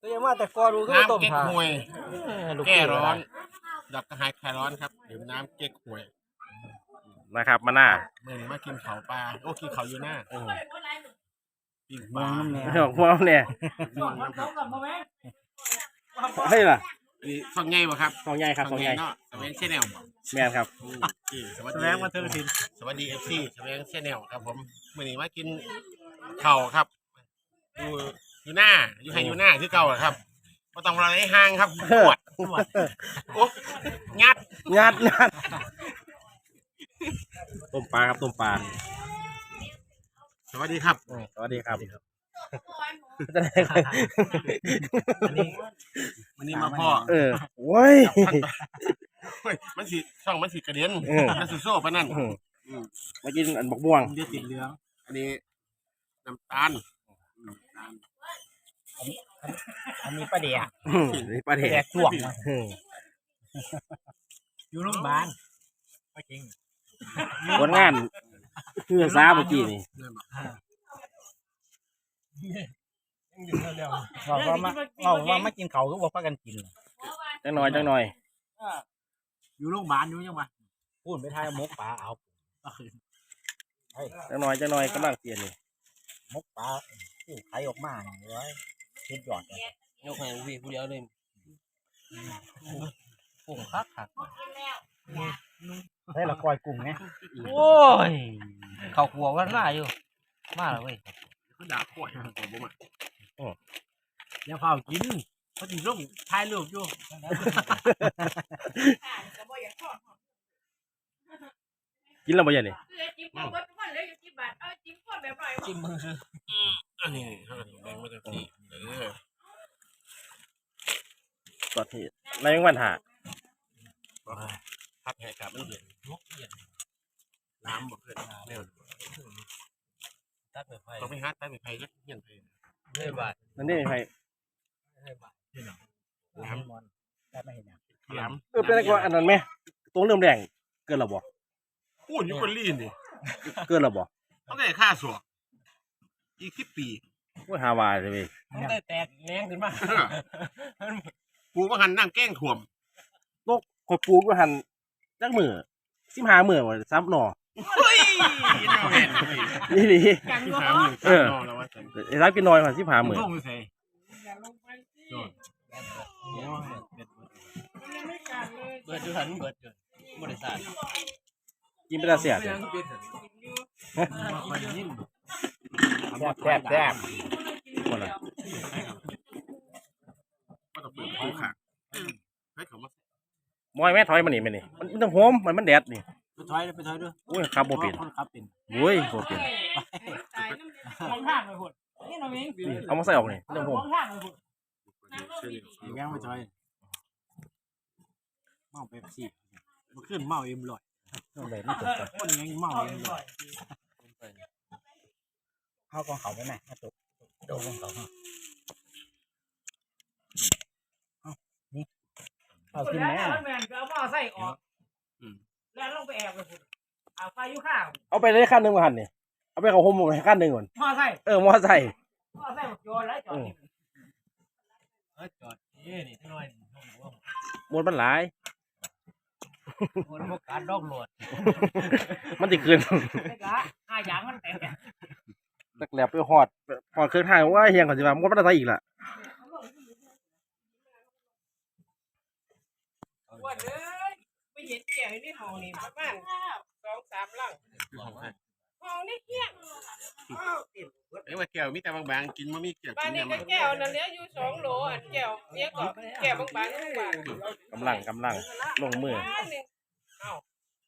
ก็ยังว่าแต่ก่อนรู้ก็ต้มน้ำเก๊กทาฮวยลูแก้ร้อนเดอกกระหายคลายร้อนครับดื่มน้ำเก๊กฮวยนะครับมาหน้าเมื่อนี้มากินเขาปลาโอ้กินเขาอยู่หน้าเออปิ้งปมืลาองน้ำแหน่เรื่องพวกเนี่ยม่วงนะครับเฮ้ยล่ะนี่สองไงบ่ครับสองใหญ่ครับสองใหญ่เนาะสวีงเชนแนลบ่แมนครับอืมนี่สวัสแสดีดงว่าเธอสินสวัสดีเอฟซีสวีงเชนแนลครับผมเมื่อนี้มากินเข่าวครับอยู่ อยู่หน้า อยู่ให้อยู่หน้าคือเก่าอะครับก็ต้องรอให้ห่างครับปวดโอ้งัดงัดงัดต้มปลาครับต้มปลาสวัสดีครับอืมสวัสดีครับอันนี้วันนี้มาพ่อเออโว้ยเฮ้ยมันสิช่องมันสิกระเด็นเออมันสิโซ่ปะนั่นอืมอืมมากินอันบักม่วงมันจะติดเหลืองอันนี้น้ำตาลน้ำตาล อันนี้ประเดี๋ยวอืมนี่ปลาเด็แดกกช่วงมาอืมอยู่โรงพยาบาลไม่จริงผลงานเพื่อซาเมื่อกี้นี่เริ่มบอกบอกว่ามาบอกว่ามากินเขาก็บอกพากันกินจังหน่อยจังหน่อยอยู่โรงพยาบาลอยู่ยังไงพูดไปทายมกปลาเอาจังหน่อยจังหน่อยกำลังเปลี่ยนนี่มกปลาผู้ไขออกมาเนี่ย ไว้คิดยอดเลยยกให้พี่ผู้เดียวเลยกุ้งคักคักได้ละกอยกุ้งไงโอ้ย เขาขัวกันมาอยู่ มาแล้วเว้ยเขาด่าข่อยผมบ่มาอย่าเผากินเขาจีร่งทายรูปอยู่กินแล้วบ่ยันนี่จิ้มเบิดทุกคนเลยจิ้มบาทเอาจิ้มคนแบบหน่อยจิ้มมือซื้ออันนี้เขาก็แบ่งมาจากที่เออ ตอนที่ในายวันหาพักให้กับมันเย็นน้ำบ่เพื่อนแนวตัดไปไฟต้องไปหาใต้ไปไผก็เฮียนไปเลยบาทนั่นนี่ใครเลยบาทน้ำมันได้ไม่เห็นอย่างน้เออเป็นอะไรกว่าอันนั้นไหมตรงเริ่มแดงเกินแล้วบ่ำพูดอยู่คนลีนดิเกินแล้วบ่ต้องได้ค่าสวกอีกสิบปี โอ้ยหาวายเลยเว้ยต้องได้แตกแรงขึ้นมาปูมาหันน้ำแกล้งถ่วมตกคอยปลูกก็หันจักมือสิบห้ามือว่าซ้ำหน่อเฮ้ยน่าเห็นเฮ้ยนี่นี่กันก็สามหมื่นเออสามนอแล้วว่าฉันไอ้รักกินน้อยกว่าสิบห้ามือร่งใส่เบิดอยู่หันเบิดอยู่บริษัทกินไปแตาเสียดเลยแซ่บแซ่บแซ่ บหมดละก็ต้องเปิดปูขาให้เขามามอยแม่ถอยมานี่แม่นี่มันมันต้องหอมมันมันแดดนี่ไปถอยไปถอยด้วยโอ้ยครับบ่เป็นคนขับเป็นโอ้ยบ่เป็นตายน้ำมองทางไปพุ่นนี่น้องเองนี่เอามาใส่ออกนี่มันต้องหอมมองทางไปพุ่นน้ำรถดีแย่งไปถอยเมาเป๊ปซี่มาขึ้นเมาเอ็มลอยเลยไม่จบกันคนยังเมาเอ็มลอยเข้ากองเขาไปไหมมาจบโดนกองเขานี่เอากินไหมแล้วแมนก็เอาหม้อใส่ออกแล้วลงไปแอบไปพุ่นเอาไฟอยู่ข้างเอาไปได้ขั้นหนึงมาหันนี่เอาไปเขาห่มให้ขั้นหนึงก่อนหม้อใส่เออมอใส่หม้อใส่โยนแล้วจอดนี่เออจอดนี่นี่ทั้งน้อยนี่ห้องหัวมดมันหลายคนพวกการดอกโหลดมันสิคืนไม่กะห้าอย่างมันแตกตักแหลบไปหอดห อดเครื่องทางว่าเฮียงก่อนสิว่ามันก็ไม่ได้ใส่อีกล่ะวันเลยไปเห็นแก้วในห้องนี่ประมาณสองสามลังห้องนี่เที่ยงเอ้ยว่าแก้วมีแต่บางๆกินมามีแก้วบ้ากินนนี้เนี่ยก็มันแก้วนั่นเหลืออยู่สองโหลอันแก้วเนี่ยก็แก้วบางๆทุกบาทกำลังกำลังลงมือเอ้า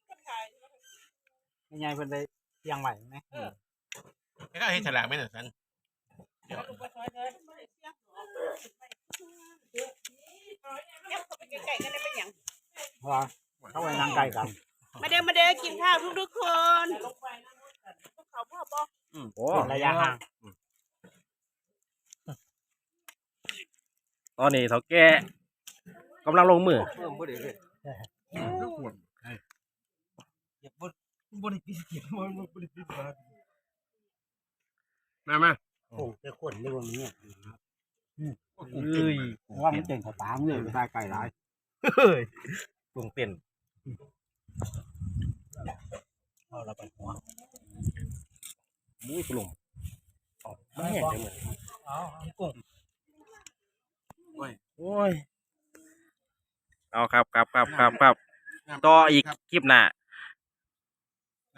ก็ถ่ายยังไงเพิ่นเลยเตียงไหวไหม แล้วก็ให้ฉลากไหมน่ะสันลูกไปซอยเลยเนี่ยเขา ไก่กันได้เป็นอย่างว่าเข้าไปนั่งใกล้กัน มาเด้อมาเด้อกินข้าวทุกๆคนเขาพ่อบอกโอ้ระยะห่างตอนนี้เฒ่าแก่กำลังลงมือเพิ่มบ่ได้เลยลูกขวดอย่าบ่บ่ได้ปิดเสียงบ่บ่ได้ปิดบามามา โอ้จะขนเรียกว่ามันเนี่ยเอ้ยว่ามันเจ๋งเขาตามเลยได้ไก่ร้ายเฮ้ยกุ้งเต้นเอาเราไปหัวมุ้ยกลุ่มอ๋อไม่แห้งเลยเหมือนเอาเอากุ้งโอ้ยเอาครับครับครับครับครับต่ออีกคลิปหน้า